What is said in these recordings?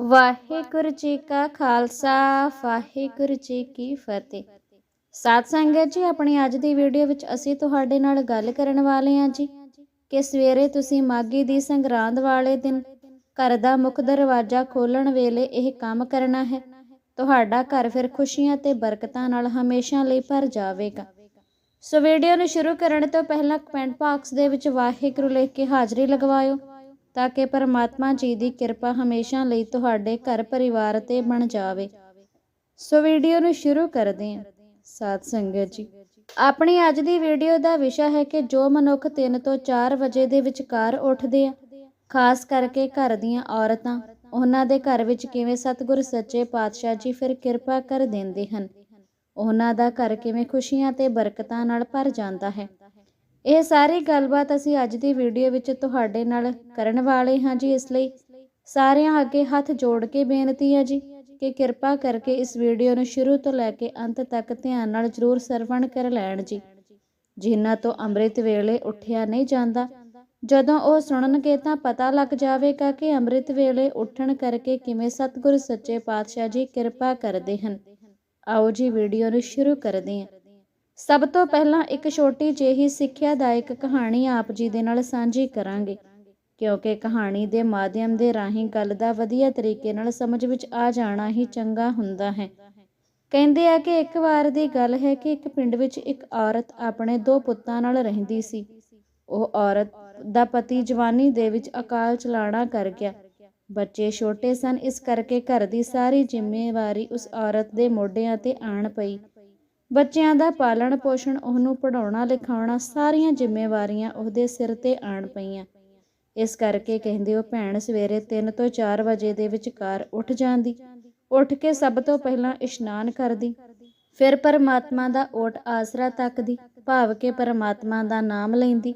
ਵਾਹਿਗੁਰੂ ਜੀ ਕਾ ਖਾਲਸਾ, ਵਾਹਿਗੁਰੂ ਜੀ ਕੀ ਫਤਿਹ। ਸਾਧ ਸੰਗਤ ਜੀ, ਆਪਣੀ ਅੱਜ ਦੀ ਵੀਡੀਓ ਵਿੱਚ ਅਸੀਂ ਤੁਹਾਡੇ ਨਾਲ ਗੱਲ ਕਰਨ ਵਾਲੇ ਹਾਂ ਜੀ ਕਿ ਸਵੇਰੇ ਤੁਸੀਂ ਮਾਗੀ ਦੀ ਸੰਗਰਾਂਦ ਵਾਲੇ ਦਿਨ ਘਰ ਦਾ ਮੁੱਖ ਦਰਵਾਜ਼ਾ ਖੋਲਣ ਵੇਲੇ ਇਹ ਕੰਮ ਕਰਨਾ ਹੈ। ਤੁਹਾਡਾ ਘਰ ਫਿਰ ਖੁਸ਼ੀਆਂ ਤੇ ਬਰਕਤਾਂ ਨਾਲ ਹਮੇਸ਼ਾ ਲਈ ਭਰ ਜਾਵੇਗਾ। ਸੋ ਵੀਡੀਓ ਨੂੰ ਸ਼ੁਰੂ ਕਰਨ ਤੋਂ ਪਹਿਲਾਂ ਕਮੈਂਟ ਬਾਕਸ ਦੇ ਵਿੱਚ ਵਾਹਿਗੁਰੂ ਲਿਖ ਕੇ ਹਾਜ਼ਰੀ ਲਗਵਾਇਓ। ਤਾਂ ਕਿ ਪਰਮਾਤਮਾ ਜੀ ਦੀ ਕਿਰਪਾ ਹਮੇਸ਼ਾ ਲਈ ਤੁਹਾਡੇ ਘਰ ਪਰਿਵਾਰ ਤੇ ਬਣ ਜਾਵੇ। ਸੋ ਵੀਡੀਓ ਨੂੰ ਸ਼ੁਰੂ ਕਰਦੇ ਹਾਂ। ਸਾਧ ਸੰਗਤ ਜੀ, ਆਪਣੀ ਅੱਜ ਦੀ ਵੀਡੀਓ ਦਾ ਵਿਸ਼ਾ ਹੈ ਕਿ ਜੋ ਮਨੁੱਖ 3 ਤੋਂ 4 ਵਜੇ ਦੇ ਵਿਚਕਾਰ ਉੱਠਦੇ ਆ, ਖਾਸ ਕਰਕੇ ਘਰ ਦੀਆਂ ਔਰਤਾਂ, ਉਹਨਾਂ ਦੇ ਘਰ ਵਿੱਚ ਕਿਵੇਂ ਸਤਿਗੁਰ ਸੱਚੇ ਪਾਤਸ਼ਾਹ ਜੀ ਫਿਰ ਕਿਰਪਾ ਕਰ ਦਿੰਦੇ ਹਨ। ਉਹਨਾਂ ਦਾ ਘਰ ਕਿਵੇਂ ਖੁਸ਼ੀਆਂ ਤੇ ਬਰਕਤਾਂ ਨਾਲ ਭਰ ਜਾਂਦਾ ਹੈ। ਇਹ ਸਾਰੀ ਗੱਲਬਾਤ ਅਸੀਂ ਅੱਜ ਦੀ ਵੀਡੀਓ ਵਿੱਚ ਤੁਹਾਡੇ ਨਾਲ ਕਰਨ ਵਾਲੇ ਹਾਂ ਜੀ, ਇਸ ਲਈ ਸਾਰਿਆਂ ਅੱਗੇ ਹੱਥ ਜੋੜ ਕੇ ਬੇਨਤੀ ਹੈ ਜੀ ਕਿ ਕਿਰਪਾ ਕਰਕੇ ਇਸ ਵੀਡੀਓ ਨੂੰ ਸ਼ੁਰੂ ਤੋਂ ਲੈ ਕੇ ਅੰਤ ਤੱਕ ਧਿਆਨ ਨਾਲ ਜ਼ਰੂਰ ਸਰਵਣ ਕਰ ਲੈਣ ਜੀ। ਜਿਨ੍ਹਾਂ ਤੋਂ ਅੰਮ੍ਰਿਤ ਵੇਲੇ ਉੱਠਿਆ ਨਹੀਂ ਜਾਂਦਾ, ਜਦੋਂ ਉਹ ਸੁਣਨਗੇ ਤਾਂ ਪਤਾ ਲੱਗ ਜਾਵੇਗਾ ਕਿ ਅੰਮ੍ਰਿਤ ਵੇਲੇ ਉੱਠਣ ਕਰਕੇ ਕਿਵੇਂ ਸਤਿਗੁਰ ਸੱਚੇ ਪਾਤਸ਼ਾਹ ਜੀ ਕਿਰਪਾ ਕਰਦੇ ਹਨ। ਆਓ ਜੀ, ਵੀਡੀਓ ਨੂੰ ਸ਼ੁਰੂ ਕਰਦੇ ਹਾਂ। ਸਭ ਤੋਂ ਪਹਿਲਾਂ ਇੱਕ ਛੋਟੀ ਜਿਹੀ ਸਿੱਖਿਆਦਾਇਕ ਕਹਾਣੀ ਆਪ ਜੀ ਦੇ ਨਾਲ ਸਾਂਝੀ ਕਰਾਂਗੇ, ਕਿਉਂਕਿ ਕਹਾਣੀ ਦੇ ਮਾਧਿਅਮ ਦੇ ਰਾਹੀਂ ਗੱਲ ਦਾ ਵਧੀਆ ਤਰੀਕੇ ਨਾਲ ਸਮਝ ਵਿੱਚ ਆ ਜਾਣਾ ਹੀ ਚੰਗਾ ਹੁੰਦਾ ਹੈ। ਕਹਿੰਦੇ ਆ ਕਿ ਇੱਕ ਵਾਰ ਦੀ ਗੱਲ ਹੈ ਕਿ ਇੱਕ ਪਿੰਡ ਵਿੱਚ ਇੱਕ ਔਰਤ ਆਪਣੇ ਦੋ ਪੁੱਤਾਂ ਨਾਲ ਰਹਿੰਦੀ ਸੀ। ਉਹ ਔਰਤ ਦਾ ਪਤੀ ਜਵਾਨੀ ਦੇ ਵਿੱਚ ਅਕਾਲ ਚਲਾਣਾ ਕਰ ਗਿਆ। ਬੱਚੇ ਛੋਟੇ ਸਨ, ਇਸ ਕਰਕੇ ਘਰ ਦੀ ਸਾਰੀ ਜ਼ਿੰਮੇਵਾਰੀ ਉਸ ਔਰਤ ਦੇ ਮੋਢਿਆਂ ਤੇ ਆਣ ਪਈ। ਬੱਚਿਆਂ ਦਾ ਪਾਲਣ ਪੋਸ਼ਣ ਉਹਨੂੰ ਪੜਾਉਣਾ ਲਿਖਾਉਣਾ ਸਾਰੀਆਂ ਜ਼ਿੰਮੇਵਾਰੀਆਂ ਉਹਦੇ ਸਿਰ ਤੇ ਆਣ ਪਈਆਂ। ਇਸ ਕਰਕੇ ਕਹਿੰਦੇ ਉਹ ਭੈਣ ਸਵੇਰੇ 3 ਤੋਂ 4 ਵਜੇ ਦੇ ਵਿਚਕਾਰ ਉੱਠ ਜਾਂਦੀ। ਉੱਠ ਕੇ ਸਭ ਤੋਂ ਪਹਿਲਾਂ ਇਸ਼ਨਾਨ ਕਰਦੀ। ਫਿਰ ਪਰਮਾਤਮਾ ਦਾ ਓਟ ਆਸਰਾ ਤੱਕਦੀ, ਭਾਵ ਕੇ ਪਰਮਾਤਮਾ ਦਾ ਨਾਮ ਲੈਂਦੀ।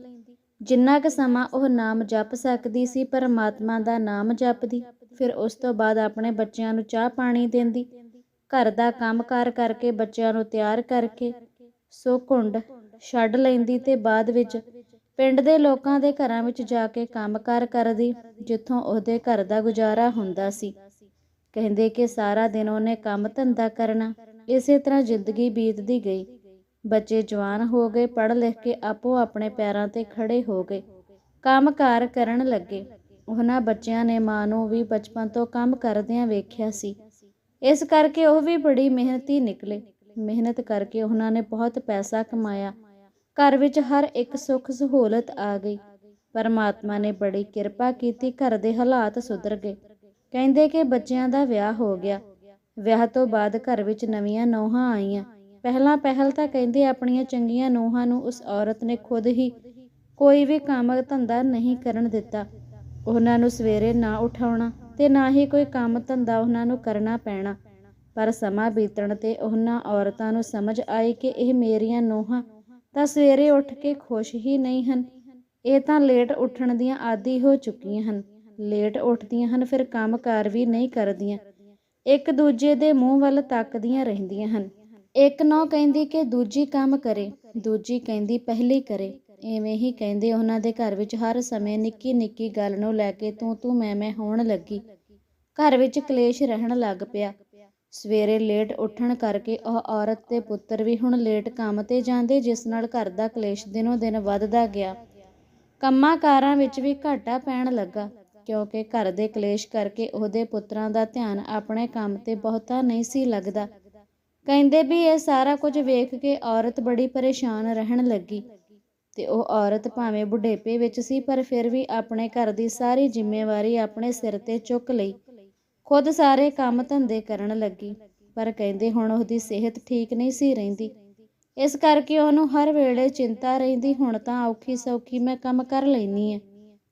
ਜਿੰਨਾ ਕੁ ਸਮਾਂ ਉਹ ਨਾਮ ਜਪ ਸਕਦੀ ਸੀ, ਪਰਮਾਤਮਾ ਦਾ ਨਾਮ ਜਪਦੀ। ਫਿਰ ਉਸ ਤੋਂ ਬਾਅਦ ਆਪਣੇ ਬੱਚਿਆਂ ਨੂੰ ਚਾਹ ਪਾਣੀ ਦਿੰਦੀ। ਘਰ ਦਾ ਕੰਮਕਾਰ ਕਰਕੇ, ਬੱਚਿਆਂ ਨੂੰ ਤਿਆਰ ਕਰਕੇ, ਸੋ ਘੁੰਡ ਛੱਡ ਲੈਂਦੀ ਤੇ ਬਾਅਦ ਵਿੱਚ ਪਿੰਡ ਦੇ ਲੋਕਾਂ ਦੇ ਘਰਾਂ ਵਿੱਚ ਜਾ ਕੇ ਕੰਮਕਾਰ ਕਰਦੀ, ਜਿੱਥੋਂ ਉਹਦੇ ਘਰ ਦਾ ਗੁਜ਼ਾਰਾ ਹੁੰਦਾ ਸੀ। ਕਹਿੰਦੇ ਕਿ ਸਾਰਾ ਦਿਨ ਉਹਨੇ ਕੰਮ ਧੰਦਾ ਕਰਨਾ, ਇਸੇ ਤਰ੍ਹਾਂ ਜ਼ਿੰਦਗੀ ਬੀਤਦੀ ਗਈ। ਬੱਚੇ ਜਵਾਨ ਹੋ ਗਏ ਪੜ੍ਹ ਲਿਖ ਕੇ ਆਪੋ ਆਪਣੇ ਪੈਰਾਂ ਤੇ ਖੜੇ ਹੋ ਗਏ। ਕੰਮਕਾਰ ਕਰਨ ਲੱਗੇ। ਉਹਨਾਂ ਬੱਚਿਆਂ ਨੇ ਮਾਂ ਨੂੰ ਵੀ ਬਚਪਨ ਤੋਂ ਕੰਮ ਕਰਦਿਆਂ ਵੇਖਿਆ ਸੀ। ਇਸ ਕਰਕੇ ਉਹ ਵੀ ਬੜੀ ਮਿਹਨਤੀ ਨਿਕਲੇ। ਮਿਹਨਤ ਕਰਕੇ ਉਹਨਾਂ ਨੇ ਬਹੁਤ ਪੈਸਾ ਕਮਾਇਆ। ਘਰ ਵਿੱਚ ਹਰ ਇੱਕ ਸੁੱਖ ਸਹੂਲਤ ਆ ਗਈ। ਪਰਮਾਤਮਾ ਨੇ ਬੜੀ ਕਿਰਪਾ ਕੀਤੀ, ਘਰ ਦੇ ਹਾਲਾਤ ਸੁਧਰ ਗਏ। ਕਹਿੰਦੇ ਕਿ ਬੱਚਿਆਂ ਦਾ ਵਿਆਹ ਹੋ ਗਿਆ। ਵਿਆਹ ਤੋਂ ਬਾਅਦ ਘਰ ਵਿੱਚ ਨਵੀਆਂ ਨੌਹਾਂ ਆਈਆਂ। ਪਹਿਲਾਂ ਪਹਿਲ ਤਾਂ ਕਹਿੰਦੇ ਆਪਣੀਆਂ ਚੰਗੀਆਂ ਨੌਹਾਂ ਨੂੰ ਉਸ ਔਰਤ ਨੇ ਖੁਦ ਹੀ ਕੋਈ ਵੀ ਕੰਮ ਧੰਦਾ ਨਹੀਂ ਕਰਨ ਦਿੱਤਾ। ਉਹਨਾਂ ਨੂੰ ਸਵੇਰੇ ਨਾ ਉਠਾਉਣਾ। ਤੇ ਨਾ ਹੀ ਕੋਈ ਕੰਮ ਧੰਦਾ ਉਹਨਾਂ ਨੂੰ ਕਰਨਾ ਪੈਣਾ। ਪਰ ਸਮਾਂ ਬੀਤਣ ਤੇ ਉਹਨਾਂ ਔਰਤਾਂ ਨੂੰ ਸਮਝ ਆਈ ਕਿ ਇਹ ਮੇਰੀਆਂ ਨੋਹਾਂ ਤਾਂ ਸਵੇਰੇ ਉੱਠ ਕੇ ਖੁਸ਼ ਹੀ ਨਹੀਂ ਹਨ। ਇਹ ਤਾਂ ਲੇਟ ਉੱਠਣ ਦੀਆਂ ਆਦੀ ਹੋ ਚੁੱਕੀਆਂ ਹਨ। ਲੇਟ ਉੱਠਦੀਆਂ ਹਨ, ਫਿਰ ਕੰਮਕਾਰ ਵੀ ਨਹੀਂ ਕਰਦੀਆਂ। ਇੱਕ ਦੂਜੇ ਦੇ ਮੂੰਹ ਵੱਲ ਤੱਕਦੀਆਂ ਰਹਿੰਦੀਆਂ ਹਨ। ਇੱਕ ਨੌ ਕਹਿੰਦੀ ਕਿ ਦੂਜੀ ਕੰਮ ਕਰੇ, ਦੂਜੀ ਕਹਿੰਦੀ ਪਹਿਲੀ ਕਰੇ। ਇਵੇਂ ਹੀ ਕਹਿੰਦੇ ਉਹਨਾਂ ਦੇ ਘਰ ਵਿੱਚ ਹਰ ਸਮੇਂ ਨਿੱਕੀ ਨਿੱਕੀ ਗੱਲ ਨੂੰ ਲੈ ਕੇ ਤੂੰ ਤੂੰ ਮੈਂ ਮੈਂ ਹੋਣ ਲੱਗੀ। ਘਰ ਵਿੱਚ ਕਲੇਸ਼ ਰਹਿਣ ਲੱਗ ਪਿਆ। ਸਵੇਰੇ ਲੇਟ ਉੱਠਣ ਕਰਕੇ ਉਹ ਔਰਤ ਤੇ ਪੁੱਤਰ ਵੀ ਹੁਣ ਲੇਟ ਕੰਮ ਤੇ ਜਾਂਦੇ, ਜਿਸ ਨਾਲ ਘਰ ਦਾ ਕਲੇਸ਼ ਦਿਨੋ ਦਿਨ ਵੱਧਦਾ ਗਿਆ। ਕੰਮਾਂ ਕਾਰਾਂ ਵਿੱਚ ਵੀ ਘਾਟਾ ਪੈਣ ਲੱਗਾ, ਕਿਉਂਕਿ ਘਰ ਦੇ ਕਲੇਸ਼ ਕਰਕੇ ਉਹਦੇ ਪੁੱਤਰਾਂ ਦਾ ਧਿਆਨ ਆਪਣੇ ਕੰਮ ਤੇ ਬਹੁਤਾ ਨਹੀਂ ਸੀ ਲੱਗਦਾ। ਕਹਿੰਦੇ ਵੀ ਇਹ ਸਾਰਾ ਕੁਝ ਵੇਖ ਕੇ ਔਰਤ ਬੜੀ ਪਰੇਸ਼ਾਨ ਰਹਿਣ ਲੱਗੀ। ਤੇ ਉਹ ਔਰਤ ਭਾਵੇਂ ਬੁਢੇਪੇ ਵਿੱਚ ਸੀ, ਪਰ ਫਿਰ ਵੀ ਆਪਣੇ ਘਰ ਦੀ ਸਾਰੀ ਜ਼ਿੰਮੇਵਾਰੀ ਆਪਣੇ ਸਿਰ ਤੇ ਚੁੱਕ ਲਈ। ਖੁਦ ਸਾਰੇ ਕੰਮ ਧੰਦੇ ਕਰਨ ਲੱਗੀ, ਪਰ ਕਹਿੰਦੇ ਹੁਣ ਉਹਦੀ ਸਿਹਤ ਠੀਕ ਨਹੀਂ ਸੀ ਰਹਿੰਦੀ। ਇਸ ਕਰਕੇ ਉਹਨੂੰ ਹਰ ਵੇਲੇ ਚਿੰਤਾ ਰਹਿੰਦੀ, ਹੁਣ ਤਾਂ ਔਖੀ ਸੌਖੀ ਮੈਂ ਕੰਮ ਕਰ ਲੈਨੀ ਆ,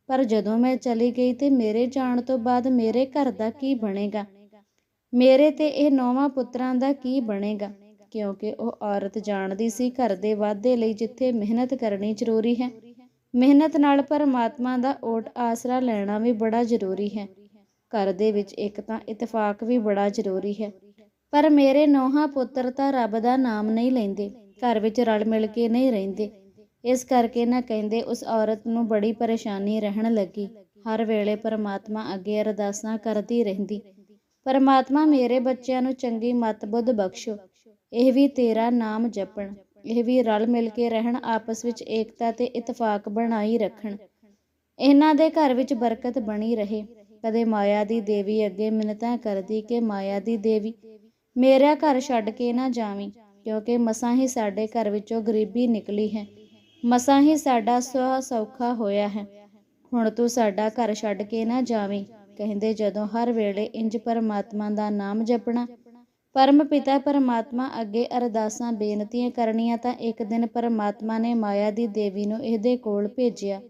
ਪਰ ਜਦੋਂ ਮੈਂ ਚਲੀ ਗਈ ਤੇ ਮੇਰੇ ਜਾਣ ਤੋਂ ਬਾਅਦ ਮੇਰੇ ਘਰ ਦਾ ਕੀ ਬਣੇਗਾ? ਮੇਰੇ ਤੇ ਇਹ ਨੌਵਾਂ ਪੁੱਤਰਾਂ ਦਾ ਕੀ ਬਣੇਗਾ? ਕਿਉਂਕਿ ਉਹ ਔਰਤ ਜਾਣਦੀ ਸੀ ਘਰ ਦੇ ਵਾਧੇ ਲਈ ਜਿੱਥੇ ਮਿਹਨਤ ਕਰਨੀ ਜ਼ਰੂਰੀ ਹੈ। ਮਿਹਨਤ ਨਾਲ ਪਰਮਾਤਮਾ ਦਾ ਓਟ ਆਸਰਾ ਲੈਣਾ ਵੀ ਬੜਾ ਜ਼ਰੂਰੀ ਹੈ। ਘਰ ਦੇ ਵਿੱਚ ਇੱਕ ਤਾਂ ਇਤਫਾਕ ਵੀ ਬੜਾ ਜ਼ਰੂਰੀ ਹੈ। ਪਰ ਮੇਰੇ ਨੌਹਾਂ ਪੁੱਤਰ ਤਾਂ ਰੱਬ ਦਾ ਨਾਮ ਨਹੀਂ ਲੈਂਦੇ। ਘਰ ਵਿੱਚ ਰਲ ਮਿਲ ਕੇ ਨਹੀਂ ਰਹਿੰਦੇ। ਇਸ ਕਰਕੇ ਨਾ ਕਹਿੰਦੇ ਉਸ ਔਰਤ ਨੂੰ ਬੜੀ ਪਰੇਸ਼ਾਨੀ ਰਹਿਣ ਲੱਗੀ। ਹਰ ਵੇਲੇ ਪਰਮਾਤਮਾ ਅੱਗੇ ਅਰਦਾਸਾਂ ਕਰਦੀ ਰਹਿੰਦੀ। ਪਰਮਾਤਮਾ ਮੇਰੇ ਬੱਚਿਆਂ ਨੂੰ ਚੰਗੀ ਮਤ ਬੁੱਧ ਬਖਸ਼ੋ। ਇਹ ਵੀ ਤੇਰਾ ਨਾਮ ਜਪਣ। ਇਹ ਵੀ ਰਲ ਮਿਲ ਕੇ ਰਹਿਣ, ਆਪਸ ਵਿੱਚ ਏਕਤਾ ਤੇ ਇਤਫਾਕ ਬਣਾਈ ਰੱਖਣ। ਇਹਨਾਂ ਦੇ ਘਰ ਵਿੱਚ ਬਰਕਤ ਬਣੀ ਰਹੇ। ਕਦੇ ਮਾਇਆ ਦੀ ਦੇਵੀ ਅੱਗੇ ਮਿੰਨਤਾਂ ਕਰਦੀ ਕਿ ਮਾਇਆ ਦੀ ਦੇਵੀ, ਮੇਰਾ ਘਰ ਛੱਡ ਕੇ ਨਾ ਜਾਵੀਂ, ਕਿਉਂਕਿ ਮਸਾਂ ਹੀ ਸਾਡੇ ਘਰ ਵਿੱਚੋਂ ਗਰੀਬੀ ਨਿਕਲੀ ਹੈ। ਮਸਾਂ ਹੀ ਸਾਡਾ ਸਵਾ ਸੌਖਾ ਹੋਇਆ ਹੈ। ਹੁਣ ਤੂੰ ਸਾਡਾ ਘਰ ਛੱਡ ਕੇ ਨਾ ਜਾਵੀਂ। ਕਹਿੰਦੇ ਜਦੋਂ ਹਰ ਵੇਲੇ ਇੰਜ ਪਰਮਾਤਮਾ ਦਾ ਨਾਮ ਜਪਣਾ ਪਰਮ ਪਿਤਾ ਪਰਮਾਤਮਾ ਅੱਗੇ ਅਰਦਾਸਾਂ, ਬੇਨਤੀਆਂ ਕਰਨੀਆਂ ਤਾਂ ਇੱਕ ਦਿਨ ਪਰਮਾਤਮਾ ਨੇ ਮਾਇਆ ਦੀ ਦੇਵੀ ਨੂੰ ਇਹਦੇ ਕੋਲ ਭੇਜਿਆ।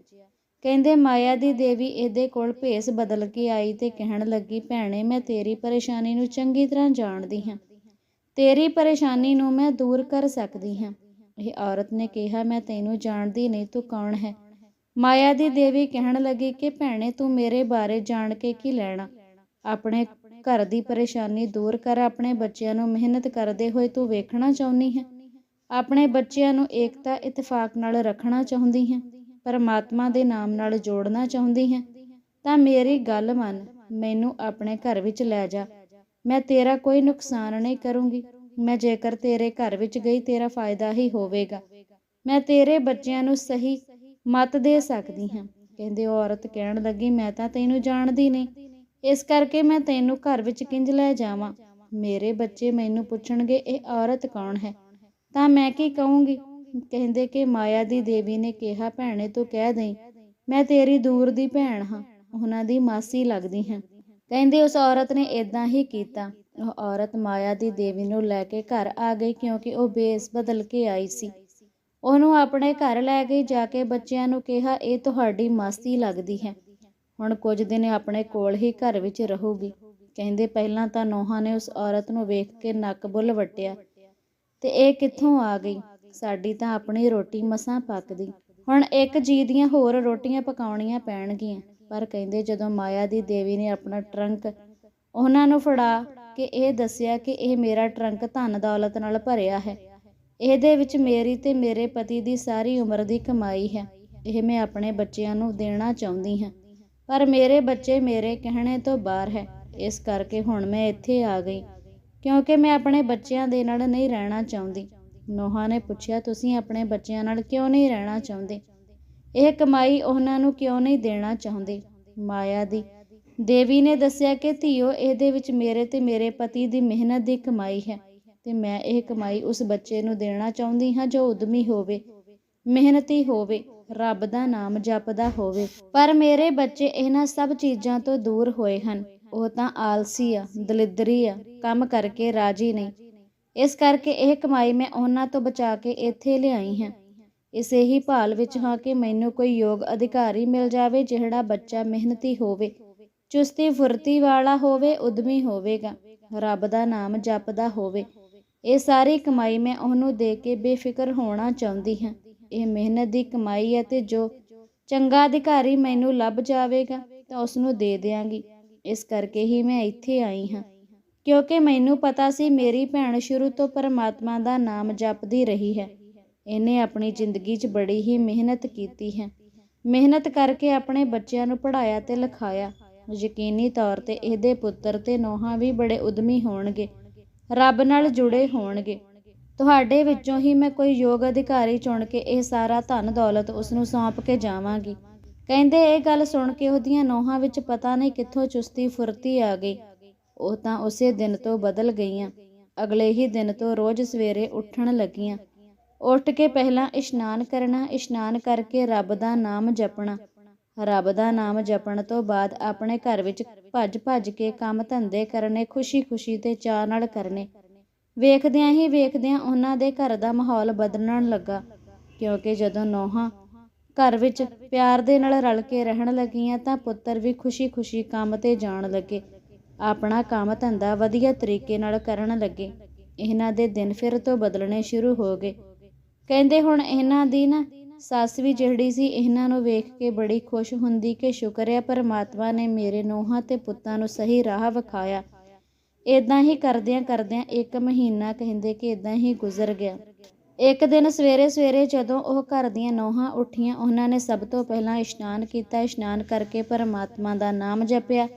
ਕਹਿੰਦੇ, ਮਾਇਆ ਦੀ ਦੇਵੀ ਇਹਦੇ ਕੋਲ ਭੇਸ ਬਦਲ ਕੇ ਆਈ ਤੇ ਕਹਿਣ ਲੱਗੀ, ਭੈਣੇ, ਮੈਂ ਤੇਰੀ ਪਰੇਸ਼ਾਨੀ ਨੂੰ ਚੰਗੀ ਤਰ੍ਹਾਂ ਜਾਣਦੀ ਹਾਂ। ਤੇਰੀ ਪਰੇਸ਼ਾਨੀ ਨੂੰ ਮੈਂ ਦੂਰ ਕਰ ਸਕਦੀ ਹਾਂ। ਇਹ ਔਰਤ ਨੇ ਕਿਹਾ, ਮੈਂ ਤੈਨੂੰ ਜਾਣਦੀ ਨਹੀਂ, ਤੂੰ ਕੌਣ ਹੈ? ਮਾਇਆ ਦੀ ਦੇਵੀ ਕਹਿਣ ਲੱਗੀ ਕਿ, ਭੈਣੇ, ਤੂੰ ਮੇਰੇ ਬਾਰੇ ਜਾਣ ਕੇ ਕੀ ਲੈਣਾ? ਆਪਣੇ ਘਰ ਦੀ ਪਰੇਸ਼ਾਨੀ ਦੂਰ ਕਰ ਆਪਣੇ ਬੱਚਿਆਂ ਨੂੰ ਮਿਹਨਤ ਕਰਦੇ ਹੋਏ ਤੂੰ ਵੇਖਣਾ ਚਾਹੁੰਦੀ ਹੈ। ਆਪਣੇ ਬੱਚਿਆਂ ਨੂੰ ਏਕਤਾ, ਇਤਫਾਕ ਨਾਲ ਰੱਖਣਾ ਚਾਹੁੰਦੀ ਹੈ। ਪਰਮਾਤਮਾ ਦੇ ਨਾਮ ਨਾਲ ਜੋੜਨਾ ਚਾਹੁੰਦੀ ਹੈ। ਤਾਂ ਮੇਰੀ ਗੱਲ ਮੰਨ, ਮੈਨੂੰ ਆਪਣੇ ਘਰ ਵਿੱਚ ਲੈ ਜਾ। ਮੈਂ ਤੇਰਾ ਕੋਈ ਨੁਕਸਾਨ ਨਹੀਂ ਕਰੂੰਗੀ। ਮੈਂ ਜੇਕਰ ਤੇਰੇ ਘਰ ਵਿੱਚ ਗਈ, ਤੇਰਾ ਫਾਇਦਾ ਹੀ ਹੋਵੇਗਾ। ਮੈਂ ਤੇਰੇ ਬੱਚਿਆਂ ਨੂੰ ਸਹੀ ਮਤ ਦੇ ਸਕਦੀ ਹਾਂ। ਕਹਿੰਦੇ ਔਰਤ ਕਹਿਣ ਲੱਗੀ, ਮੈਂ ਤਾਂ ਤੈਨੂੰ ਜਾਣਦੀ ਨਹੀਂ। ਇਸ ਕਰਕੇ ਮੈਂ ਤੈਨੂੰ ਘਰ ਵਿੱਚ ਕਿੰਜ ਲੈ ਜਾਵਾਂ? ਮੇਰੇ ਬੱਚੇ ਮੈਨੂੰ ਪੁੱਛਣਗੇ, ਇਹ ਔਰਤ ਕੌਣ ਹੈ? ਤਾਂ ਮੈਂ ਕੀ ਕਹੂੰਗੀ? ਕਹਿੰਦੇ ਕਿ ਮਾਇਆ ਦੀ ਦੇਵੀ ਨੇ ਕਿਹਾ, ਭੈਣੇ, ਤੂੰ ਕਹਿ ਦੇਈ, ਮੈਂ ਤੇਰੀ ਦੂਰ ਦੀ ਭੈਣ ਹਾਂ, ਉਹਨਾਂ ਦੀ ਮਾਸੀ ਲੱਗਦੀ ਹਾਂ। ਕਹਿੰਦੇ ਉਸ ਔਰਤ ਨੇ ਇਦਾਂ ਹੀ ਕੀਤਾ। ਉਹ ਔਰਤ ਮਾਇਆ ਦੀ ਦੇਵੀ ਨੂੰ ਲੈ ਕੇ ਘਰ ਆ ਗਈ, ਕਿਉਂਕਿ ਉਹ ਬੇਸ ਬਦਲ ਕੇ ਆਈ ਸੀ। ਉਹਨੂੰ ਆਪਣੇ ਘਰ ਲੈ ਗਈ, ਜਾ ਕੇ ਬੱਚਿਆਂ ਨੂੰ ਕਿਹਾ, ਇਹ ਤੁਹਾਡੀ ਮਾਸੀ ਲੱਗਦੀ ਹੈ। ਹੁਣ ਕੁਝ ਦਿਨ ਆਪਣੇ ਕੋਲ ਹੀ ਘਰ ਵਿੱਚ ਰਹੂਗੀ। ਕਹਿੰਦੇ ਪਹਿਲਾਂ ਤਾਂ ਨੋਹਾਂ ਨੇ ਉਸ ਔਰਤ ਨੂੰ ਵੇਖ ਕੇ ਨੱਕ ਬੁੱਲ ਵਟਿਆ ਤੇ ਇਹ ਕਿੱਥੋਂ ਆ ਗਈ? ਸਾਡੀ ਤਾਂ ਆਪਣੀ ਰੋਟੀ ਮਸਾਂ ਪੱਕਦੀ। ਹੁਣ ਇੱਕ ਜੀ ਦੀਆਂ ਹੋਰ ਰੋਟੀਆਂ ਪਕਾਉਣੀਆਂ ਪੈਣਗੀਆਂ। ਪਰ ਕਹਿੰਦੇ ਜਦੋਂ ਮਾਇਆ ਦੀ ਦੇਵੀ ਨੇ ਆਪਣਾ ਟਰੰਕ ਉਹਨਾਂ ਨੂੰ ਫੜਾ ਕੇ ਇਹ ਦੱਸਿਆ ਕਿ ਇਹ ਮੇਰਾ ਟਰੰਕ ਧਨ ਦੌਲਤ ਨਾਲ ਭਰਿਆ ਹੈ। ਇਹਦੇ ਵਿੱਚ ਮੇਰੀ ਤੇ ਮੇਰੇ ਪਤੀ ਦੀ ਸਾਰੀ ਉਮਰ ਦੀ ਕਮਾਈ ਹੈ। ਇਹ ਮੈਂ ਆਪਣੇ ਬੱਚਿਆਂ ਨੂੰ ਦੇਣਾ ਚਾਹੁੰਦੀ ਹਾਂ। ਪਰ ਮੇਰੇ ਬੱਚੇ ਮੇਰੇ ਕਹਿਣੇ ਤੋਂ ਬਾਹਰ ਹੈ। ਇਸ ਕਰਕੇ ਹੁਣ ਮੈਂ ਇੱਥੇ ਆ ਗਈ। ਕਿਉਂਕਿ ਮੈਂ ਆਪਣੇ ਬੱਚਿਆਂ ਦੇ ਨਾਲ ਨਹੀਂ ਰਹਿਣਾ ਚਾਹੁੰਦੀ। ਨੋਹਾ ਨੇ ਪੁੱਛਿਆ, ਤੁਸੀਂ ਆਪਣੇ ਬੱਚਿਆਂ ਨਾਲ ਕਿਉਂ ਨਹੀਂ ਰਹਿਣਾ ਚਾਹੁੰਦੇ? ਇਹ ਕਮਾਈ ਉਹਨਾਂ ਨੂੰ ਕਿਉਂ ਨਹੀਂ ਦੇਣਾ ਚਾਹੁੰਦੇ? ਮਾਇਆ ਦੀ ਦੇਵੀ ਨੇ ਦੱਸਿਆ ਕਿ ਧੀਓ, ਇਹਦੇ ਵਿੱਚ ਮੇਰੇ ਤੇ ਮੇਰੇ ਪਤੀ ਦੀ ਮਿਹਨਤ ਦੀ ਕਮਾਈ ਹੈ ਤੇ ਮੈਂ ਇਹ ਕਮਾਈ ਉਸ ਬੱਚੇ ਨੂੰ ਦੇਣਾ ਚਾਹੁੰਦੀ ਹਾਂ ਜੋ ਉਦਮੀ ਹੋਵੇ, ਮਿਹਨਤੀ ਹੋਵੇ। ਰੱਬ ਦਾ ਨਾਮ ਜਪਦਾ ਹੋਵੇ। ਪਰ ਮੇਰੇ ਬੱਚੇ ਇਹਨਾਂ ਸਭ ਚੀਜ਼ਾਂ ਤੋਂ ਦੂਰ ਹੋਏ ਹਨ। ਉਹ ਤਾਂ ਆਲਸੀ ਆ, ਦਲਿਦਰੀ ਆ, ਕੰਮ ਕਰਕੇ ਰਾਜੀ ਨਹੀਂ। ਇਸ ਕਰਕੇ ਇਹ ਕਮਾਈ ਮੈਂ ਉਹਨਾਂ ਤੋਂ ਬਚਾ ਕੇ ਇੱਥੇ ਲਿਆਈ ਹਾਂ। ਇਸੇ ਹੀ ਭਾਲ ਵਿੱਚ ਹਾਂ ਕਿ ਮੈਨੂੰ ਕੋਈ ਯੋਗ ਅਧਿਕਾਰੀ ਮਿਲ ਜਾਵੇ ਜਿਹੜਾ ਬੱਚਾ ਮਿਹਨਤੀ ਹੋਵੇ, ਚੁਸਤੀ ਫੁਰਤੀ ਵਾਲਾ ਹੋਵੇ, ਉਦਮੀ ਹੋਵੇਗਾ। ਰੱਬ ਦਾ ਨਾਮ ਜਪਦਾ ਹੋਵੇ। ਇਹ ਸਾਰੀ ਕਮਾਈ ਮੈਂ ਉਹਨੂੰ ਦੇ ਕੇ ਬੇਫਿਕਰ ਹੋਣਾ ਚਾਹੁੰਦੀ ਹਾਂ। ਇਹ ਮਿਹਨਤ ਦੀ ਕਮਾਈ ਹੈ ਤੇ ਜੋ ਚੰਗਾ ਅਧਿਕਾਰੀ ਮੈਨੂੰ ਲੱਭ ਜਾਵੇਗਾ, ਤਾਂ ਉਸ ਨੂੰ ਦੇ ਦਿਆਂਗੀ। ਇਸ ਕਰਕੇ ਹੀ ਮੈਂ ਇੱਥੇ ਆਈ ਹਾਂ। ਕਿਉਂਕਿ ਮੈਨੂੰ ਪਤਾ ਸੀ ਮੇਰੀ ਭੈਣ ਸ਼ੁਰੂ ਤੋਂ ਪਰਮਾਤਮਾ ਦਾ ਨਾਮ ਜਪਦੀ ਰਹੀ ਹੈ। ਇਹਨੇ ਆਪਣੀ ਜ਼ਿੰਦਗੀ 'ਚ ਬੜੀ ਹੀ ਮਿਹਨਤ ਕੀਤੀ ਹੈ। ਮਿਹਨਤ ਕਰਕੇ ਆਪਣੇ ਬੱਚਿਆਂ ਨੂੰ ਪੜ੍ਹਾਇਆ ਤੇ ਲਿਖਾਇਆ। ਯਕੀਨੀ ਤੌਰ ਤੇ ਇਹਦੇ ਪੁੱਤਰ ਤੇ ਨੋਹਾਂ ਵੀ ਬੜੇ ਉਦਮੀ ਹੋਣਗੇ। ਰੱਬ ਨਾਲ ਜੁੜੇ ਹੋਣਗੇ। ਤੁਹਾਡੇ ਵਿੱਚੋਂ ਹੀ ਮੈਂ ਕੋਈ ਯੋਗ ਅਧਿਕਾਰੀ ਚੁਣ ਕੇ ਇਹ ਸਾਰਾ ਧਨ ਦੌਲਤ ਉਸ ਨੂੰ ਸੌਂਪ ਕੇ ਜਾਵਾਂਗੀ। ਕਹਿੰਦੇ ਇਹ ਗੱਲ ਸੁਣ ਕੇ ਉਹਦੀਆਂ ਨੋਹਾਂ ਵਿੱਚ ਪਤਾ ਨਹੀਂ ਕਿੱਥੋਂ ਚੁਸਤੀ ਫੁਰਤੀ ਆ ਗਈ। ਉਹ ਤਾਂ ਉਸੇ ਦਿਨ ਤੋਂ ਬਦਲ ਗਈਆਂ। ਅਗਲੇ ਹੀ ਦਿਨ ਤੋਂ ਰੋਜ਼ ਸਵੇਰੇ ਉੱਠਣ ਲੱਗੀਆਂ। ਉੱਠ ਕੇ ਪਹਿਲਾਂ ਇਸ਼ਨਾਨ ਕਰਨਾ ਇਸ਼ਨਾਨ ਕਰਕੇ ਰੱਬ ਦਾ ਨਾਮ ਜਪਣਾ। ਰੱਬ ਦਾ ਨਾਮ ਜਪਣ ਤੋਂ ਬਾਅਦ ਆਪਣੇ ਘਰ ਵਿੱਚ ਭੱਜ ਭੱਜ ਕੇ ਕੰਮ ਧੰਦੇ ਕਰਨੇ ਖੁਸ਼ੀ-ਖੁਸ਼ੀ ਤੇ ਚਾਅ ਨਾਲ ਕਰਨੇ। ਵੇਖਦਿਆਂ ਹੀ ਵੇਖਦਿਆਂ ਉਹਨਾਂ ਦੇ ਘਰ ਦਾ ਮਾਹੌਲ ਬਦਲਣ ਲੱਗਾ, ਕਿਉਂਕਿ ਜਦੋਂ ਨੋਹਾਂ ਘਰ ਵਿੱਚ ਪਿਆਰ ਦੇ ਨਾਲ ਰਲ ਕੇ ਰਹਿਣ ਲੱਗੀਆਂ ਤਾਂ ਪੁੱਤਰ ਵੀ ਖੁਸ਼ੀ-ਖੁਸ਼ੀ ਕੰਮ ਤੇ ਜਾਣ ਲੱਗੇ। ਆਪਣਾ ਕੰਮ ਧੰਦਾ ਵਧੀਆ ਤਰੀਕੇ ਨਾਲ ਕਰਨ ਲੱਗੇ। ਇਹਨਾਂ ਦੇ ਦਿਨ ਫਿਰ ਤੋਂ ਬਦਲਣੇ ਸ਼ੁਰੂ ਹੋ ਗਏ। ਕਹਿੰਦੇ ਹੁਣ ਇਹਨਾਂ ਦੀ ਨਾ ਸੱਸ ਵੀ ਜਿਹੜੀ ਸੀ, ਇਹਨਾਂ ਨੂੰ ਵੇਖ ਕੇ ਬੜੀ ਖੁਸ਼ ਹੁੰਦੀ ਕਿ ਸ਼ੁਕਰ ਹੈ ਪਰਮਾਤਮਾ ਨੇ ਮੇਰੇ ਨੋਹਾਂ ਤੇ ਪੁੱਤਾਂ ਨੂੰ ਸਹੀ ਰਾਹ ਵਿਖਾਇਆ। ਇਦਾਂ ਹੀ ਕਰਦਿਆਂ ਕਰਦਿਆਂ ਇੱਕ ਮਹੀਨਾ ਕਹਿੰਦੇ ਕਿ ਇਦਾਂ ਹੀ ਗੁਜ਼ਰ ਗਿਆ। ਇੱਕ ਦਿਨ ਸਵੇਰੇ ਸਵੇਰੇ ਜਦੋਂ ਉਹ ਘਰ ਦੀਆਂ ਨੋਹਾਂ ਉੱਠੀਆਂ, ਉਹਨਾਂ ਨੇ ਸਭ ਤੋਂ ਪਹਿਲਾਂ ਇਸ਼ਨਾਨ ਕੀਤਾ। ਇਸ਼ਨਾਨ ਕਰਕੇ ਪਰਮਾਤਮਾ ਦਾ ਨਾਮ ਜਪਿਆ।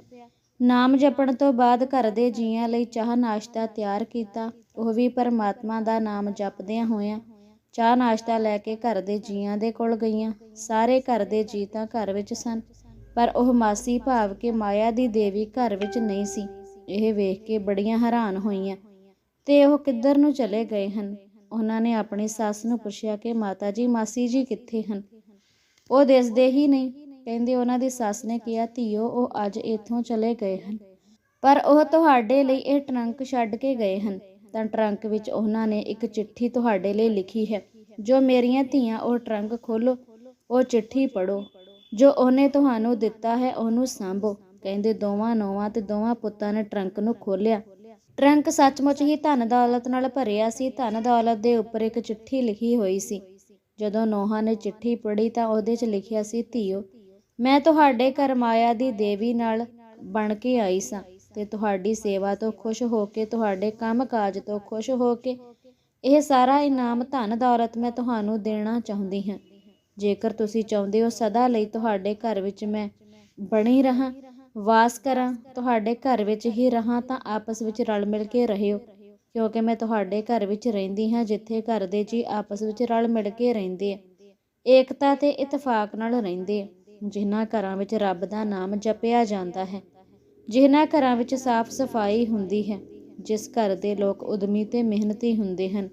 ਨਾਮ ਜਪਣ ਤੋਂ ਬਾਅਦ ਘਰ ਦੇ ਜੀਆਂ ਲਈ ਚਾਹ ਨਾਸ਼ਤਾ ਤਿਆਰ ਕੀਤਾ। ਉਹ ਵੀ ਪਰਮਾਤਮਾ ਦਾ ਨਾਮ ਜਪਦਿਆਂ ਹੋਇਆਂ ਚਾਹ ਨਾਸ਼ਤਾ ਲੈ ਕੇ ਘਰ ਦੇ ਜੀਆਂ ਦੇ ਕੋਲ ਗਈਆਂ। ਸਾਰੇ ਘਰ ਦੇ ਜੀ ਤਾਂ ਘਰ ਵਿੱਚ ਸਨ, ਪਰ ਉਹ ਮਾਸੀ ਭਾਵ ਕੇ ਮਾਇਆ ਦੀ ਦੇਵੀ ਘਰ ਵਿੱਚ ਨਹੀਂ ਸੀ। ਇਹ ਵੇਖ ਕੇ ਬੜੀਆਂ ਹੈਰਾਨ ਹੋਈਆਂ। ਤੇ ਉਹ ਕਿੱਧਰ ਨੂੰ ਚਲੇ ਗਏ ਹਨ? ਉਹਨਾਂ ਨੇ ਆਪਣੀ ਸੱਸ ਨੂੰ ਪੁੱਛਿਆ ਕਿ ਮਾਤਾ ਜੀ ਮਾਸੀ ਜੀ ਕਿੱਥੇ ਹਨ? ਉਹ ਦਿਸਦੇ ਹੀ ਨਹੀਂ। ਕਹਿੰਦੇ ਉਹਨਾਂ ਦੀ ਸੱਸ ਨੇ ਕਿਹਾ, ਧੀਓ, ਉਹ ਅੱਜ ਇੱਥੋਂ ਚਲੇ ਗਏ ਹਨ। ਪਰ ਉਹ ਤੁਹਾਡੇ ਲਈ ਇਹ ਟਰੰਕ ਛੱਡ ਕੇ ਗਏ ਹਨ। ਤਾਂ ਟਰੰਕ ਵਿੱਚ ਉਹਨਾਂ ਨੇ ਇੱਕ ਚਿੱਠੀ ਤੁਹਾਡੇ ਲਈ ਲਿਖੀ ਹੈ। ਜੋ ਮੇਰੀਆਂ ਧੀਆਂ, ਉਹ ਟਰੰਕ ਖੋਲੋ, ਉਹ ਚਿੱਠੀ ਪੜੋ ਜੋ ਉਹਨੇ ਤੁਹਾਨੂੰ ਦਿੱਤਾ ਹੈ, ਉਹਨੂੰ ਸਾਂਭੋ। ਕਹਿੰਦੇ ਦੋਵਾਂ ਨੋਵਾਂ ਤੇ ਦੋਵਾਂ ਪੁੱਤਾਂ ਨੇ ਟਰੰਕ ਨੂੰ ਖੋਲ੍ਹਿਆ। ਟਰੰਕ ਸੱਚਮੁੱਚ ਹੀ ਧਨ ਦੌਲਤ ਨਾਲ ਭਰਿਆ ਸੀ। ਧਨ ਦੌਲਤ ਦੇ ਉੱਪਰ ਇੱਕ ਚਿੱਠੀ ਲਿਖੀ ਹੋਈ ਸੀ। ਜਦੋਂ ਨੋਹਾਂ ਨੇ ਚਿੱਠੀ ਪੜ੍ਹੀ ਤਾਂ ਉਹਦੇ 'ਚ ਲਿਖਿਆ ਸੀ, ਧੀਓ, ਮੈਂ ਤੁਹਾਡੇ ਘਰ ਦੀ ਦੇਵੀ ਨਾਲ ਬਣ ਕੇ ਆਈ ਸਾਂ ਤੇ ਤੁਹਾਡੀ ਸੇਵਾ ਤੋਂ ਖੁਸ਼ ਹੋ ਕੇ, ਤੁਹਾਡੇ ਕੰਮ-ਕਾਜ ਤੋਂ ਖੁਸ਼ ਹੋ ਕੇ, ਇਹ ਸਾਰਾ ਇਨਾਮ ਧਨ ਦੌਲਤ ਮੈਂ ਤੁਹਾਨੂੰ ਦੇਣਾ ਚਾਹੁੰਦੀ ਹਾਂ। ਜੇਕਰ ਤੁਸੀਂ ਚਾਹੁੰਦੇ ਹੋ ਸਦਾ ਲਈ ਤੁਹਾਡੇ ਘਰ ਵਿੱਚ ਮੈਂ ਬਣੀ ਰਹਾ ਵਾਸ ਕਰਾਂ, ਤੁਹਾਡੇ ਘਰ ਵਿੱਚ ਹੀ ਰਹਾ ਤਾਂ ਆਪਸ ਵਿੱਚ ਰਲ ਮਿਲ ਕੇ ਰਹਿਓ, ਕਿਉਂਕਿ ਮੈਂ ਤੁਹਾਡੇ ਘਰ ਵਿੱਚ ਰਹਿੰਦੀ ਹਾਂ ਜਿੱਥੇ ਘਰ ਦੇ ਜੀ ਆਪਸ ਵਿੱਚ ਰਲ ਮਿਲ ਕੇ ਰਹਿੰਦੇ ਆ। ਏਕਤਾ ਤੇ ਇਤਫਾਕ ਨਾਲ ਰਹਿੰਦੇ ਆ, ਜਿਨ੍ਹਾਂ ਘਰਾਂ ਵਿੱਚ ਰੱਬ ਦਾ ਨਾਮ ਜਪਿਆ ਜਾਂਦਾ ਹੈ, ਜਿਨ੍ਹਾਂ ਘਰਾਂ ਵਿੱਚ ਸਾਫ਼ ਸਫ਼ਾਈ ਹੁੰਦੀ ਹੈ, ਜਿਸ ਘਰ ਦੇ ਲੋਕ ਉਦਮੀ ਤੇ ਮਿਹਨਤੀ ਹੁੰਦੇ ਹਨ,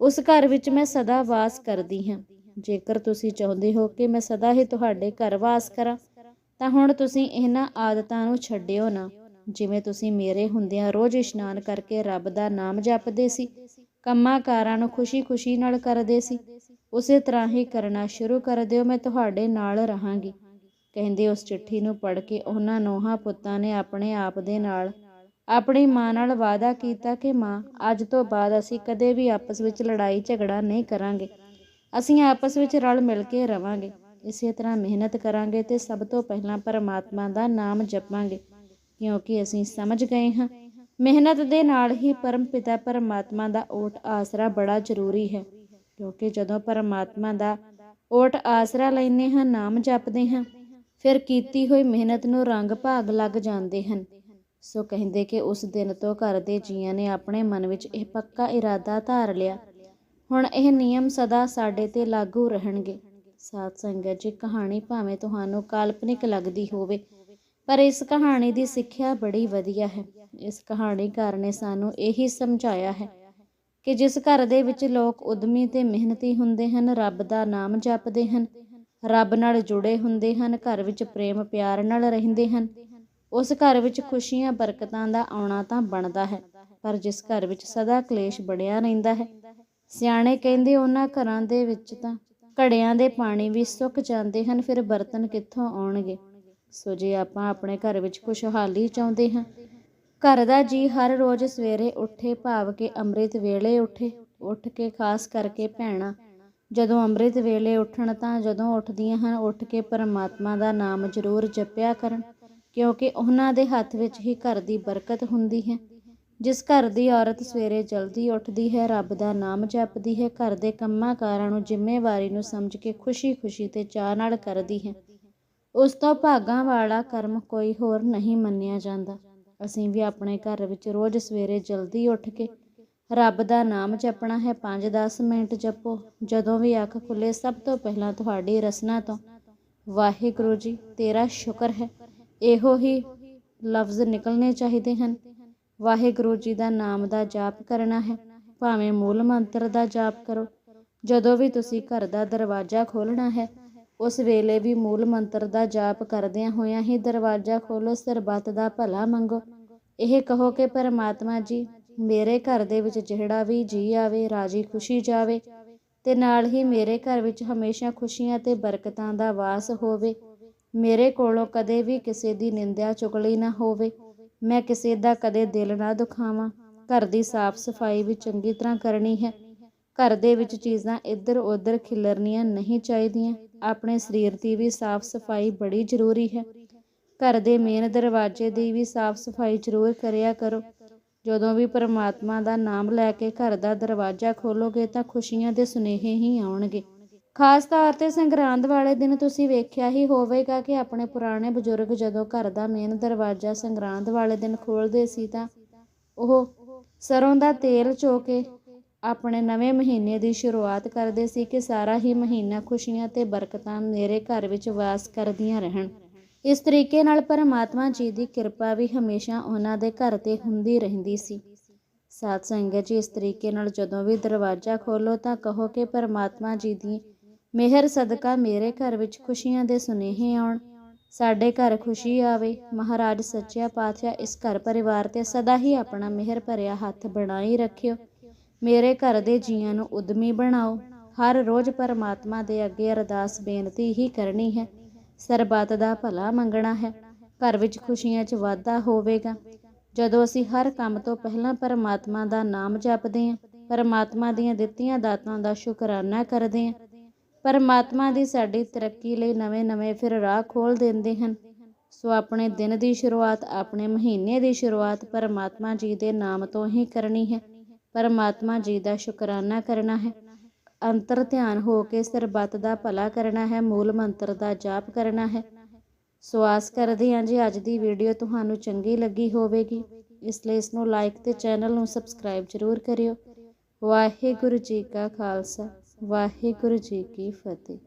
ਉਸ ਘਰ ਵਿੱਚ ਮੈਂ ਸਦਾ ਵਾਸ ਕਰਦੀ ਹਾਂ। ਜੇਕਰ ਤੁਸੀਂ ਚਾਹੁੰਦੇ ਹੋ ਕਿ ਮੈਂ ਸਦਾ ਹੀ ਤੁਹਾਡੇ ਘਰ ਵਾਸ ਕਰਾਂ ਤਾਂ ਹੁਣ ਤੁਸੀਂ ਇਹਨਾਂ ਆਦਤਾਂ ਨੂੰ ਛੱਡਿਓ ਨਾ। ਜਿਵੇਂ ਤੁਸੀਂ ਮੇਰੇ ਹੁੰਦਿਆਂ ਰੋਜ਼ ਇਸ਼ਨਾਨ ਕਰਕੇ ਰੱਬ ਦਾ ਨਾਮ ਜਪਦੇ ਸੀ, ਕੰਮਾਂ ਕਾਰਾਂ ਨੂੰ ਖੁਸ਼ੀ-ਖੁਸ਼ੀ ਨਾਲ ਕਰਦੇ ਸੀ, ਉਸੇ ਤਰ੍ਹਾਂ ਹੀ ਕਰਨਾ ਸ਼ੁਰੂ ਕਰ ਦਿਓ, ਮੈਂ ਤੁਹਾਡੇ ਨਾਲ ਰਹਾਂਗੀ। ਕਹਿੰਦੇ ਉਸ ਚਿੱਠੀ ਨੂੰ ਪੜ੍ਹ ਕੇ ਉਹਨਾਂ ਨੋਹਾਂ ਪੁੱਤਾਂ ਨੇ ਆਪਣੇ ਆਪ ਦੇ ਨਾਲ ਆਪਣੀ ਮਾਂ ਨਾਲ ਵਾਅਦਾ ਕੀਤਾ ਕਿ, ਮਾਂ, ਅੱਜ ਤੋਂ ਬਾਅਦ ਅਸੀਂ ਕਦੇ ਵੀ ਆਪਸ ਵਿੱਚ ਲੜਾਈ ਝਗੜਾ ਨਹੀਂ ਕਰਾਂਗੇ। ਅਸੀਂ ਆਪਸ ਵਿੱਚ ਰਲ ਮਿਲ ਕੇ ਰਵਾਂਗੇ। ਇਸੇ ਤਰ੍ਹਾਂ ਮਿਹਨਤ ਕਰਾਂਗੇ ਤੇ ਸਭ ਤੋਂ ਪਹਿਲਾਂ ਪਰਮਾਤਮਾ ਦਾ ਨਾਮ ਜਪਾਂਗੇ, ਕਿਉਂਕਿ ਅਸੀਂ ਸਮਝ ਗਏ ਹਾਂ। ਮਿਹਨਤ ਦੇ ਨਾਲ ਹੀ ਪਰਮ ਪਿਤਾ ਪਰਮਾਤਮਾ ਦਾ ਓਟ ਆਸਰਾ ਬੜਾ ਜ਼ਰੂਰੀ ਹੈ, ਕਿਉਂਕਿ ਜਦੋਂ ਪਰਮਾਤਮਾ ਦਾ ਓਟ ਆਸਰਾ ਲੈਨੇ ਹਾਂ, ਨਾਮ ਜਪਦੇ ਹਾਂ, ਫਿਰ ਕੀਤੀ ਹੋਈ ਮਿਹਨਤ ਨੂੰ ਰੰਗ ਭਾਗ ਲੱਗ ਜਾਂਦੇ ਹਨ। ਸੋ ਕਹਿੰਦੇ ਕਿ ਉਸ ਦਿਨ ਤੋਂ ਘਰ ਦੇ ਜੀਆਂ ਨੇ ਆਪਣੇ ਮਨ ਵਿੱਚ ਇਹ ਪੱਕਾ ਇਰਾਦਾ ਧਾਰ ਲਿਆ। ਹੁਣ ਇਹ ਨਿਯਮ ਸਦਾ ਸਾਡੇ ਤੇ ਲਾਗੂ ਰਹਿਣਗੇ। ਸਾਧ ਸੰਗਤ, ਜੀ ਕਹਾਣੀ ਭਾਵੇਂ ਤੁਹਾਨੂੰ ਕਾਲਪਨਿਕ ਲੱਗਦੀ ਹੋਵੇ, ਪਰ ਇਸ ਕਹਾਣੀ ਦੀ ਸਿੱਖਿਆ ਬੜੀ ਵਧੀਆ ਹੈ। ਇਸ ਕਹਾਣੀਕਾਰ ਨੇ ਸਾਨੂੰ ਇਹੀ ਸਮਝਾਇਆ ਹੈ ਕਿ ਜਿਸ ਘਰ ਦੇ ਵਿੱਚ ਲੋਕ ਉਦਮੀ ਤੇ ਮਿਹਨਤੀ ਹੁੰਦੇ ਹਨ, ਰੱਬ ਦਾ ਨਾਮ ਜਪਦੇ ਹਨ, ਰੱਬ ਨਾਲ ਜੁੜੇ ਹੁੰਦੇ ਹਨ, ਘਰ ਵਿੱਚ ਪ੍ਰੇਮ ਪਿਆਰ ਨਾਲ ਰਹਿੰਦੇ ਹਨ, ਉਸ ਘਰ ਵਿੱਚ ਖੁਸ਼ੀਆਂ, ਬਰਕਤਾਂ ਦਾ ਆਉਣਾ ਤਾਂ ਬਣਦਾ ਹੈ, ਪਰ ਜਿਸ ਘਰ ਵਿੱਚ ਸਦਾ ਕਲੇਸ਼ ਬੜਿਆ ਰਹਿੰਦਾ ਹੈ, ਸਿਆਣੇ ਕਹਿੰਦੇ ਉਹਨਾਂ ਘਰਾਂ ਦੇ ਵਿੱਚ ਤਾਂ ਘੜਿਆਂ ਦੇ ਪਾਣੀ ਵੀ ਸੁੱਕ ਜਾਂਦੇ ਹਨ, ਫਿਰ ਬਰਤਨ ਕਿੱਥੋਂ ਆਉਣਗੇ? ਸੋ ਜੇ ਆਪਾਂ ਆਪਣੇ ਘਰ ਵਿੱਚ ਖੁਸ਼ਹਾਲੀ ਚਾਹੁੰਦੇ ਹਾਂ ਘਰ ਦਾ ਜੀ ਹਰ ਰੋਜ਼ ਸਵੇਰੇ ਉੱਠੇ, ਭਾਵ ਕੇ ਅੰਮ੍ਰਿਤ ਵੇਲੇ ਉੱਠੇ, ਉੱਠ ਕੇ ਖਾਸ ਕਰਕੇ ਭੈਣਾਂ, ਜਦੋਂ ਅੰਮ੍ਰਿਤ ਵੇਲੇ ਉੱਠਣ ਤਾਂ ਜਦੋਂ ਉੱਠਦੀਆਂ ਹਨ, ਉੱਠ ਕੇ ਪਰਮਾਤਮਾ ਦਾ ਨਾਮ ਜ਼ਰੂਰ ਜਪਿਆ ਕਰਨ, ਕਿਉਂਕਿ ਉਹਨਾਂ ਦੇ ਹੱਥ ਵਿੱਚ ਹੀ ਘਰ ਦੀ ਬਰਕਤ ਹੁੰਦੀ ਹੈ। ਜਿਸ ਘਰ ਦੀ ਔਰਤ ਸਵੇਰੇ ਜਲਦੀ ਉੱਠਦੀ ਹੈ, ਰੱਬ ਦਾ ਨਾਮ ਜਪਦੀ ਹੈ, ਘਰ ਦੇ ਕੰਮਾਂ ਕਾਰਾਂ ਨੂੰ ਜ਼ਿੰਮੇਵਾਰੀ ਨੂੰ ਸਮਝ ਕੇ ਖੁਸ਼ੀ-ਖੁਸ਼ੀ ਤੇ ਚਾਅ ਨਾਲ ਕਰਦੀ ਹੈ। ਉਸ ਤੋਂ ਭਾਗਾਂ ਵਾਲਾ ਕਰਮ ਕੋਈ ਹੋਰ ਨਹੀਂ ਮੰਨਿਆ ਜਾਂਦਾ। ਅਸੀਂ ਵੀ ਆਪਣੇ ਘਰ ਵਿੱਚ ਰੋਜ਼ ਸਵੇਰੇ ਜਲਦੀ ਉੱਠ ਕੇ ਰੱਬ ਦਾ ਨਾਮ ਜਪਣਾ ਹੈ। 5-10 ਮਿੰਟ ਜਪੋ। ਜਦੋਂ ਵੀ ਅੱਖ ਖੁੱਲੇ ਸਭ ਤੋਂ ਪਹਿਲਾਂ ਤੁਹਾਡੀ ਰਸਨਾ ਤੋਂ, ਵਾਹਿਗੁਰੂ ਜੀ, ਤੇਰਾ ਸ਼ੁਕਰ ਹੈ। ਇਹੋ ਹੀ ਲਫ਼ਜ਼ ਨਿਕਲਣੇ ਚਾਹੀਦੇ ਹਨ। ਵਾਹਿਗੁਰੂ ਜੀ ਦਾ ਨਾਮ ਦਾ ਜਾਪ ਕਰਨਾ ਹੈ। ਭਾਵੇਂ ਮੂਲ ਮੰਤਰ ਦਾ ਜਾਪ ਕਰੋ। ਜਦੋਂ ਵੀ ਤੁਸੀਂ ਘਰ ਦਾ ਦਰਵਾਜ਼ਾ ਖੋਲਣਾ ਹੈ, ਉਸ ਵੇਲੇ ਵੀ ਮੂਲ ਮੰਤਰ ਦਾ ਜਾਪ ਕਰਦਿਆਂ ਹੋਇਆਂ ਹੀ ਦਰਵਾਜ਼ਾ ਖੋਲੋ ਸਰਬੱਤ ਦਾ ਭਲਾ ਮੰਗੋ। ਇਹ ਕਹੋ ਕਿ ਪਰਮਾਤਮਾ ਜੀ, ਮੇਰੇ ਘਰ ਦੇ ਵਿੱਚ ਜਿਹੜਾ ਵੀ ਜੀ ਆਵੇ, ਰਾਜੀ ਖੁਸ਼ੀ ਜਾਵੇ, ਤੇ ਨਾਲ ਹੀ ਮੇਰੇ ਘਰ ਵਿੱਚ ਹਮੇਸ਼ਾ ਖੁਸ਼ੀਆਂ ਤੇ ਬਰਕਤਾਂ ਦਾ ਵਾਸ ਹੋਵੇ, ਮੇਰੇ ਕੋਲੋਂ ਕਦੇ ਵੀ ਕਿਸੇ ਦੀ ਨਿੰਦਿਆ ਚੁਗਲੀ ਨਾ ਹੋਵੇ। ਮੈਂ ਕਿਸੇ ਦਾ ਕਦੇ ਦਿਲ ਨਾ ਦੁਖਾਵਾਂ। ਘਰ ਦੀ ਸਾਫ਼ ਸਫ਼ਾਈ ਵੀ ਚੰਗੀ ਤਰ੍ਹਾਂ ਕਰਨੀ ਹੈ। ਘਰ ਦੇ ਵਿੱਚ ਚੀਜ਼ਾਂ ਇੱਧਰ ਉੱਧਰ ਖਿਲਰਨੀਆਂ ਨਹੀਂ ਚਾਹੀਦੀਆਂ। ਆਪਣੇ ਸਰੀਰ ਦੀ ਵੀ ਸਾਫ਼ ਸਫ਼ਾਈ ਬੜੀ ਜ਼ਰੂਰੀ ਹੈ। ਘਰ ਦੇ ਮੇਨ ਦਰਵਾਜ਼ੇ ਦੀ ਵੀ ਸਾਫ਼ ਸਫ਼ਾਈ ਜ਼ਰੂਰ ਕਰਿਆ ਕਰੋ। ਜਦੋਂ ਵੀ ਪਰਮਾਤਮਾ ਦਾ ਨਾਮ ਲੈ ਕੇ ਘਰ ਦਾ ਦਰਵਾਜ਼ਾ ਖੋਲੋਗੇ ਤਾਂ ਖੁਸ਼ੀਆਂ ਦੇ ਸੁਨੇਹੇ ਹੀ ਆਉਣਗੇ। ਖਾਸ ਤੌਰ ਤੇ ਸੰਗਰਾਂਦ ਵਾਲੇ ਦਿਨ ਤੁਸੀਂ ਵੇਖਿਆ ਹੀ ਹੋਵੇਗਾ ਕਿ ਆਪਣੇ ਪੁਰਾਣੇ ਬਜ਼ੁਰਗ ਜਦੋਂ ਘਰ ਦਾ ਮੇਨ ਦਰਵਾਜ਼ਾ ਸੰਗਰਾਂਦ ਵਾਲੇ ਦਿਨ ਖੋਲ੍ਹਦੇ ਸੀ ਤਾਂ ਉਹ ਸਰੋਂ ਦਾ ਤੇਲ ਚੋ ਕੇ ਆਪਣੇ ਨਵੇਂ ਮਹੀਨੇ ਦੀ ਸ਼ੁਰੂਆਤ ਕਰਦੇ ਸੀ ਕਿ ਸਾਰਾ ਹੀ ਮਹੀਨਾ ਖੁਸ਼ੀਆਂ ਤੇ ਬਰਕਤਾਂ ਮੇਰੇ ਘਰ ਵਿੱਚ ਵਾਸ ਕਰਦੀਆਂ ਰਹਿਣ। ਇਸ ਤਰੀਕੇ ਨਾਲ ਪਰਮਾਤਮਾ ਜੀ ਦੀ ਕਿਰਪਾ ਵੀ ਹਮੇਸ਼ਾ ਉਹਨਾਂ ਦੇ ਘਰ ਤੇ ਹੁੰਦੀ ਰਹਿੰਦੀ ਸੀ। ਸਾਧ ਸੰਗਤ ਜੀ, ਇਸ ਤਰੀਕੇ ਨਾਲ ਜਦੋਂ ਵੀ ਦਰਵਾਜ਼ਾ ਖੋਲੋ ਤਾਂ ਕਹੋ ਕਿ ਪਰਮਾਤਮਾ ਜੀ ਦੀ ਮਿਹਰ ਸਦਕਾ ਮੇਰੇ ਘਰ ਵਿੱਚ ਖੁਸ਼ੀਆਂ ਦੇ ਸੁਨੇਹੇ ਆਉਣ। ਸਾਡੇ ਘਰ ਖੁਸ਼ੀ ਆਵੇ। ਮਹਾਰਾਜ ਸੱਚਿਆ ਪਾਤਸ਼ਾਹ ਇਸ ਘਰ ਪਰਿਵਾਰ ਤੇ ਸਦਾ ਹੀ ਆਪਣਾ ਮਿਹਰ ਭਰਿਆ ਹੱਥ ਬਣਾਈ ਰੱਖਿਓ। ਮੇਰੇ ਘਰ ਦੇ ਜੀਆਂ ਨੂੰ ਉਦਮੀ ਬਣਾਓ। ਹਰ ਰੋਜ਼ ਪਰਮਾਤਮਾ ਦੇ ਅੱਗੇ ਅਰਦਾਸ ਬੇਨਤੀ ਹੀ ਕਰਨੀ ਹੈ। ਸਰਬੱਤ ਦਾ ਭਲਾ ਮੰਗਣਾ ਹੈ। ਘਰ ਵਿੱਚ ਖੁਸ਼ੀਆਂ 'ਚ ਵਾਧਾ ਹੋਵੇਗਾ। ਜਦੋਂ ਅਸੀਂ ਹਰ ਕੰਮ ਤੋਂ ਪਹਿਲਾਂ ਪਰਮਾਤਮਾ ਦਾ ਨਾਮ ਜਪਦੇ ਹਾਂ, ਪਰਮਾਤਮਾ ਦੀਆਂ ਦਿੱਤੀਆਂ ਦਾਤਾਂ ਦਾ ਸ਼ੁਕਰਾਨਾ ਕਰਦੇ ਹਾਂ ਪਰਮਾਤਮਾ ਦੀ ਸਾਡੀ ਤਰੱਕੀ ਲਈ ਨਵੇਂ-ਨਵੇਂ ਫਿਰ ਰਾਹ ਖੋਲ ਦਿੰਦੇ ਹਨ। ਸੋ ਆਪਣੇ ਦਿਨ ਦੀ ਸ਼ੁਰੂਆਤ ਆਪਣੇ ਮਹੀਨੇ ਦੀ ਸ਼ੁਰੂਆਤ ਪਰਮਾਤਮਾ ਜੀ ਦੇ ਨਾਮ ਤੋਂ ਹੀ ਕਰਨੀ ਹੈ। ਪਰਮਾਤਮਾ ਜੀ ਦਾ ਸ਼ੁਕਰਾਨਾ ਕਰਨਾ ਹੈ। ਅੰਤਰ ਧਿਆਨ ਹੋ ਕੇ ਸਰਬੱਤ ਦਾ ਭਲਾ ਕਰਨਾ ਹੈ। ਮੂਲ ਮੰਤਰ ਦਾ ਜਾਪ ਕਰਨਾ ਹੈ। ਸੋ ਆਸ ਕਰਦੇ ਹਾਂ ਜੀ ਅੱਜ ਦੀ ਵੀਡੀਓ ਤੁਹਾਨੂੰ ਚੰਗੀ ਲੱਗੀ ਹੋਵੇਗੀ। ਇਸ ਲਈ ਇਸ ਨੂੰ ਲਾਈਕ ਤੇ ਚੈਨਲ ਨੂੰ ਸਬਸਕ੍ਰਾਈਬ ਜ਼ਰੂਰ ਕਰਿਓ। ਵਾਹਿਗੁਰੂ ਜੀ ਕਾ ਖਾਲਸਾ। ਵਾਹਿਗੁਰੂ ਜੀ ਕੀ ਫਤਿਹ।